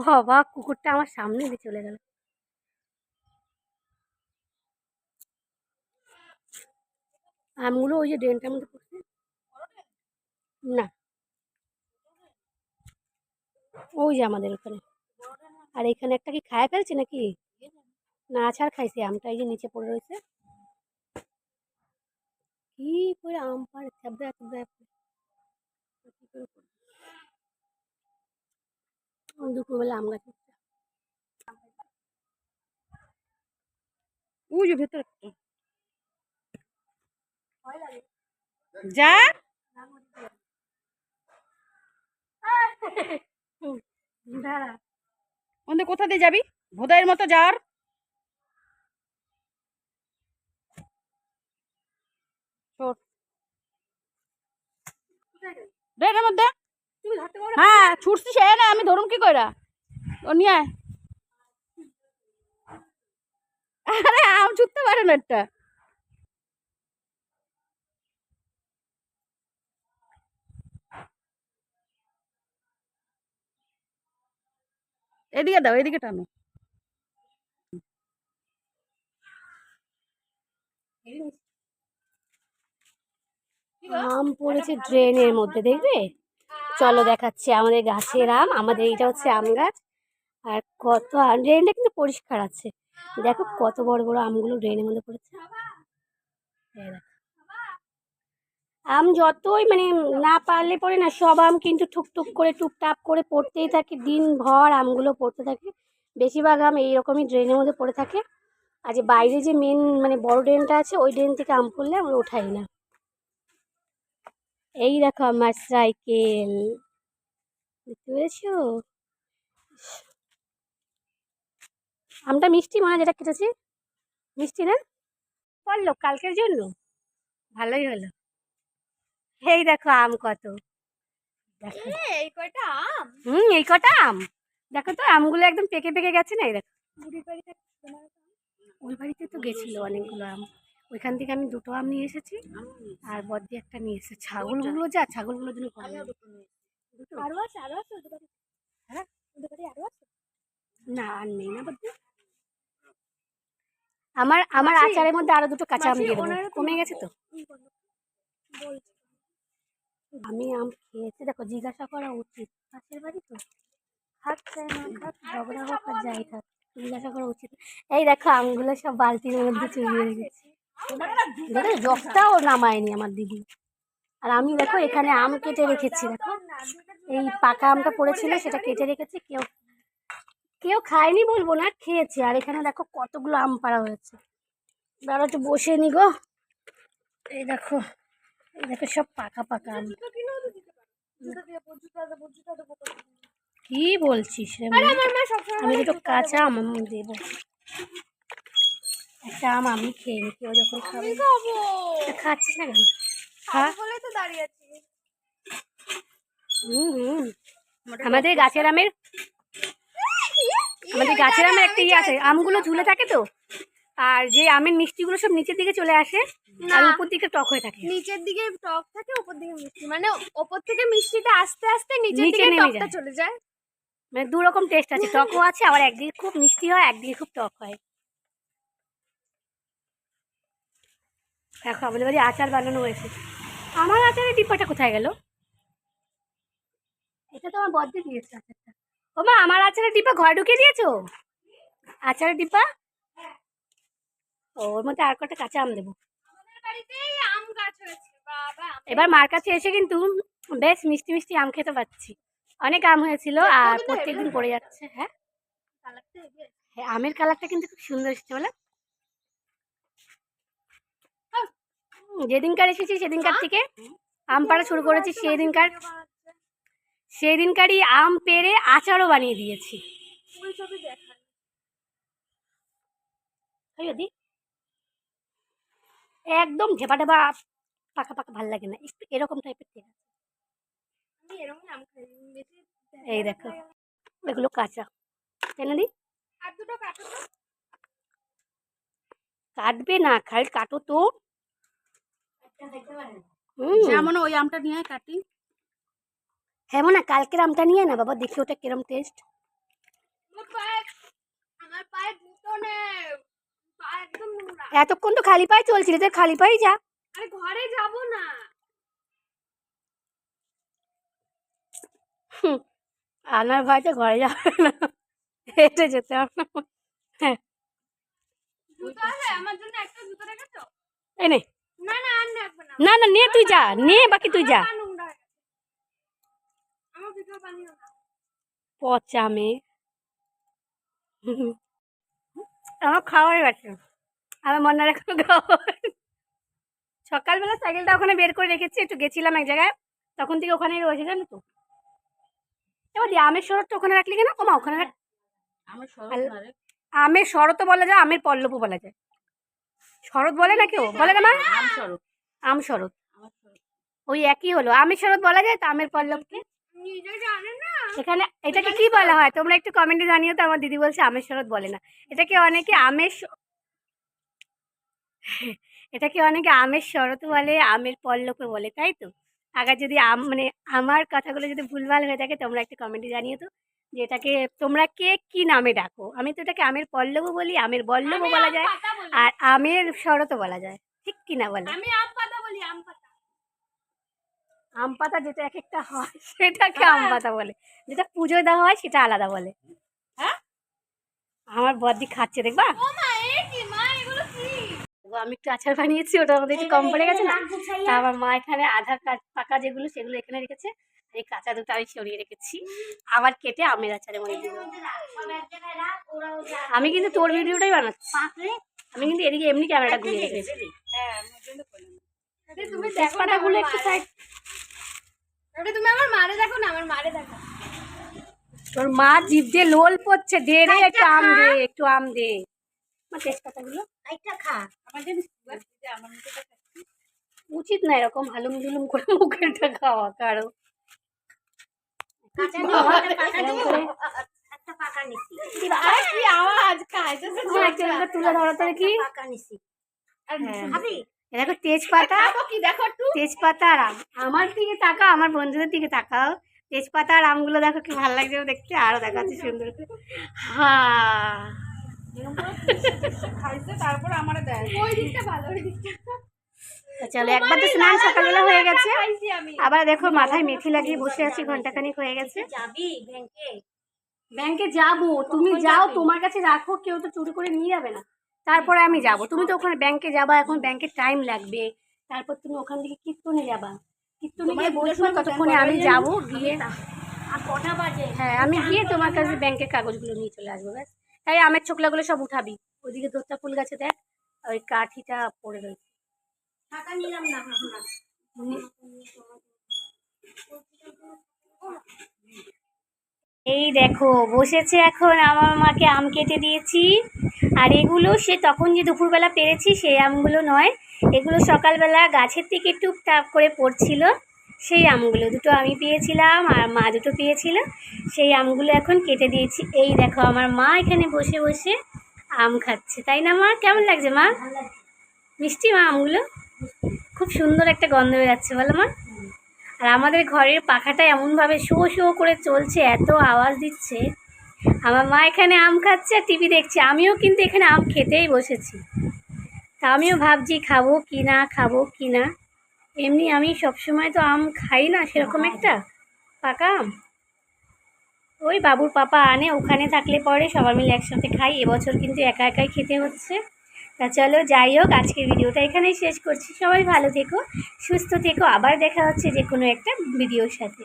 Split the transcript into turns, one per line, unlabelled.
বাবা, কুকুরটা আমার সামনে দিয়ে চলে গেল। আমগুলো ওই যে ড্রেনটার মধ্যে পড়ছে না। ওই যে আমাদের ওখানে। আর এখানে একটা কি খায় ফেলছে নাকি? না, আছাড় খাইছে। আমটা এই যে নিচে পড়ে রয়েছে। কি করে আম পাড়ে? করবে? ওই দুপুরবেলা আম গাছ ওই যে ভেতরে।
যা।
দাঁড়া
কোথা দিয়ে যাবি? ভোদাইয়ের মতো যাওয়ার। ছোট মধ্যে। হ্যাঁ ছুটছি সে না আমি ধরুন কি কইরা? ও নিয়ে আরে আম ছুটতে পারে না একটা। এদিকে দাও এদিকে টানো।
আম পড়েছে ড্রেনের মধ্যে দেখবে? চলো দেখাচ্ছি আমাদের গাছের আম। আমাদের এইটা হচ্ছে আম গাছ। আর কত ড্রেনটা কিন্তু পরিষ্কার আছে। দেখো কত বড় বড় আমগুলো ড্রেনের মধ্যে পড়েছে। আম যতই মানে না পারলে পরে না, সব আম কিন্তু টুকটুক করে টুকটাপ করে পড়তেই থাকে। দিন ভর আমগুলো পড়তে থাকে। বেশিরভাগ আম এইরকমই ড্রেনের মধ্যে পড়ে থাকে। আর যে বাইরে যে মেন মানে বড় ড্রেনটা আছে, ওই ড্রেন থেকে আম পড়লে আমরা ওঠাই না। এই দেখো আমার সাইকেল। পেয়েছ আমটা মিষ্টি মনে যেটা কেটেছি। মিষ্টি না? পড়ল কালকের জন্য? ভালোই হলো। এই দেখো আম কত। দেখো।
এই কয়টা আম?
হুম এই কটা আম? দেখো তো আমগুলো একদম পেকে পেকে গেছে না এই দেখো। ওই বাড়িতে তো গেছিল অনেকগুলো আম। ওইখান থেকে আমি দুটো আম নিয়ে এসেছি। আর বদ্দি একটা নিয়ে এসেছে। ছাগলগুলো যা ছাগলগুলোর জন্য কম
আরও আছে আরও আছে ওদের বাড়ি হ্যাঁ?
না আর নেই না বদ্দি। আমার আমার আচারের মধ্যে আরও দুটো কাঁচা আম দিয়ে কমে গেছে তো? আমি আম খেয়েছি। দেখো জিজ্ঞাসা করা উচিত। পাশের বাড়ি তো? খাক চাই না খাক ঝগড়া হোক আর যাই থাক। জিজ্ঞাসা করা উচিত। এই দেখো আমগুলো সব বালতির মধ্যে চুরিয়ে রেখেছি দেখো জগটাও নামায়নি আমার দিদি। আর আমি দেখো এখানে আম কেটে রেখেছি দেখো। এই পাকা আমটা পড়েছিল সেটা কেটে রেখেছি কেউ কেউ খায়নি বলব না খেয়েছে। আর এখানে দেখো কতগুলো আম পাড়া হয়েছে। দাঁড়া একটু বসে নি গো। এই দেখো এই দেখো সব পাকা পাকা আম। কি বলছিস আমি দুটো কাঁচা আম আমি দেবো। একটা আম আমি খেয়ে কেউ যখন খাবে। খাচ্ছিস না কেন? খা।
বলে তো দাঁড়িয়ে আছি।
হুম হুম। আমাদের গাছের আমের আমাদের গাছের আমের একটা ইয়ে আছে আমগুলো ঝুলে থাকে তো? আর যে আমের মিষ্টিগুলো সব নিচের দিকে চলে আসে আর। উপর দিকে টক হয়ে থাকে।
নিচের দিকে টক থাকে উপর দিকে মিষ্টি। মানে ওপর থেকে মিষ্টিটা আস্তে আস্তে নিচের
নিচে
দিকে টকটা চলে যায়।
মানে দু রকম টেস্ট আছে। টকও আছে আবার একদিকে খুব মিষ্টি হয় একদিকে খুব টক হয়। দেখো আমাদের বাড়ি আচার বানানো হয়েছে। আমার আচারের ডিব্বাটা কোথায় গেল? এটা তো আমার বদ্দি দিয়েছে আচারটা। ও মা আমার আচারের ডিব্বা ঘরে ঢুকিয়ে দিয়েছ? আচারের ডিব্বা? ওর মধ্যে আর কটা কাঁচা আম দেবো। এবার মার কাছে এসে কিন্তু বেশ মিষ্টি মিষ্টি আম খেতে পাচ্ছি। অনেক আম হয়েছিল আর প্রত্যেকদিন পড়ে যাচ্ছে হ্যাঁ। হ্যাঁ আমের কালারটা কিন্তু খুব সুন্দর এসেছে বলে। যেদিনকার এসেছি সেদিনকার থেকে আম পাড়া শুরু করেছি সেদিনকার। সেদিনকারই আম পেড়ে আচারও বানিয়ে দিয়েছি। একদম ঢেপা ঢেপা পাকা পাকা ভালো লাগে না। একটু এরকম টাইপের এই দেখো এগুলো কাঁচা। কেন দি? কাটবে না খাই কাটো তো।
যেমন ওই আমটা নিয়ে কাটি।
হ্যাঁ না কালকের আমটা নিয়ে না বাবা দেখি ওটা কিরম টেস্ট এতক্ষণ তো খালি পায়ে চলছিল তোর খালি পায়ে যা।
আরে ঘরে যাব না।
আনার ভয়তে ঘরে যাবে না। হেঁটে যেতে হবে না। হ্যাঁ।
জুতো আমার জন্য একটা জুতো রেখেছো?
এই নে
না না
তুই যা নে বাকি তুই যা। পচা মেয়ে আমার খাওয়া হয়ে গেছে। আমার মনে রাখো খাওয়া সকালবেলা সাইকেলটা ওখানে বের করে রেখেছি একটু গেছিলাম এক জায়গায়। তখন থেকে ওখানেই রয়েছে জানো তো। এবার আমের শরৎটা ওখানে রাখলি কেন? ওমা ওখানে
আমের
শরৎও বলা যায় আমের পল্লবও বলা যায়। শরৎ বলে না কেউ বলে না মা?
আম
শরৎ ওই একই হলো। আমের শরৎ বলা যায় তো আমের পল্লবকে? এখানে এটাকে কি বলা হয়? তোমরা একটু কমেন্টে জানিও তো আমার দিদি বলছে আমের শরৎ বলে না। এটাকে অনেকে আমের এটাকে অনেকে আমের শরৎ বলে আমের পল্লবকে বলে তাই তো? আগে যদি আম মানে আমার কথাগুলো যদি ভুলভাল হয়ে থাকে তোমরা একটু কমেন্টে জানিয়ে তো যে এটাকে তোমরা কে কি নামে ডাকো? আমি তো এটাকে আমের পল্লব বলি আমের
আমি
বলা যায় আর আমের শরৎও বলা যায়। ঠিক কি না বলে?
আমি আম পাতা বলি আম পাতা।
আম পাতা যেটা এক একটা হয় সেটাকে আম পাতা বলে। যেটা পুজোয় দেওয়া হয় সেটা আলাদা বলে।
হ্যাঁ?
আমার বদ্দি খাচ্ছে দেখবা
ও মা এ কি মা এগুলো কি
ও, আমি একটু আচার বানিয়েছি ওটা আমাদের একটু কম পড়ে গেছে না? তা আমার মা এখানে আধা পাকা যেগুলো সেগুলো এখানে রেখেছে আর এই কাঁচা দুটো আমি সরিয়ে রেখেছি। আবার কেটে আমের আচারে মধ্যে দিব আমি কিন্তু তোর ভিডিওটাই বানাচ্ছি। আমি কিন্তু এদিকে এমনি ক্যামেরাটা ঘুরিয়ে রেখেছি।
হ্যাঁ
তুমি দেখো না
একটু। সাইড
তুমি আমার মারে দেখো না আমার মারে দেখো।
তোর মা জিভ দিয়ে লোল পড়ছে দে রে একটু আম দে একটু আম দে। আমার তেজপাতাগুলো
আমার জানিস আমার মুখে
উচিত না এরকম হালুম ঝুলুম করে মুখেরটা খাওয়া কারও তো কি এ দেখো তেজপাতা। তেজপাতা আর আম। আমার দিকে তাকাও আমার বন্ধুদের দিকে তাকাও। তেজপাতা আর আমগুলো দেখো কি ভালো লাগছে দেখতে আরও দেখাচ্ছে সুন্দর করে। হ্যাঁ। চলো একবার তো স্নান সকালবেলা হয়ে গেছে।
আমি।
আবার দেখো মাথায় মেথি লাগিয়ে বসে আছি ঘন্টাখানিক হয়ে গেছে। ব্যাংকে? যাব তুমি যাও তোমার কাছে রাখো কেউ তো চুরি করে নিয়ে যাবে না। তারপরে আমি যাব। তুমি তো ওখানে ব্যাংকে যাবা এখন ব্যাংকে টাইম লাগবে। তারপর তুমি ওখান থেকে কীর্তনে যাবা। কীর্তনে গিয়ে বসবে ততক্ষণে আমি যাব গিয়ে হ্যাঁ আমি গিয়ে তোমার কাছে ব্যাংকের কাগজগুলো নিয়ে চলে আসব ব্যাস। তাই আমের ছোকলাগুলো সব উঠাবি। ওইদিকে দোত্তা ফুল গাছে দেখ ওই কাঠিটা পড়ে রয়েছে। নিলাম না এই দেখো বসেছে এখন আমার মাকে আম কেটে দিয়েছি। আর এগুলো সে তখন যে দুপুরবেলা পেরেছি সেই আমগুলো নয়। এগুলো সকালবেলা গাছের থেকে টুকটাক করে পড়ছিল। সেই আমগুলো দুটো আমি পেয়েছিলাম আর মা দুটো পেয়েছিল। সেই আমগুলো এখন কেটে দিয়েছি। এই দেখো, আমার মা এখানে বসে বসে আম খাচ্ছে। তাই না মা? কেমন লাগছে মা? মিষ্টি মা আমগুলো? খুব সুন্দর একটা গন্ধ বেরাচ্ছে, বলো মা। আর আমাদের ঘরের পাখাটা এমনভাবে শো শো করে চলছে, এত আওয়াজ দিচ্ছে। আমার মা এখানে আম খাচ্ছে আর টিভি দেখছে। আমিও কিন্তু এখানে আম খেতেই বসেছি। তা আমিও ভাবছি খাব কি না, খাব কি না। এমনি আমি সবসময় তো আম খাই না সেরকম একটা? পাকা আম? ওই বাবুর পাপা আনে ওখানে থাকলে পরে সবাই মিলে একসাথে খাই এবছর কিন্তু একা একাই খেতে হচ্ছে। তা চলো যাই হোক আজকের ভিডিওটা এখানেই শেষ করছি। সবাই ভালো থেকো সুস্থ থেকো আবার দেখা হচ্ছে যে কোনো একটা ভিডিওর সাথে।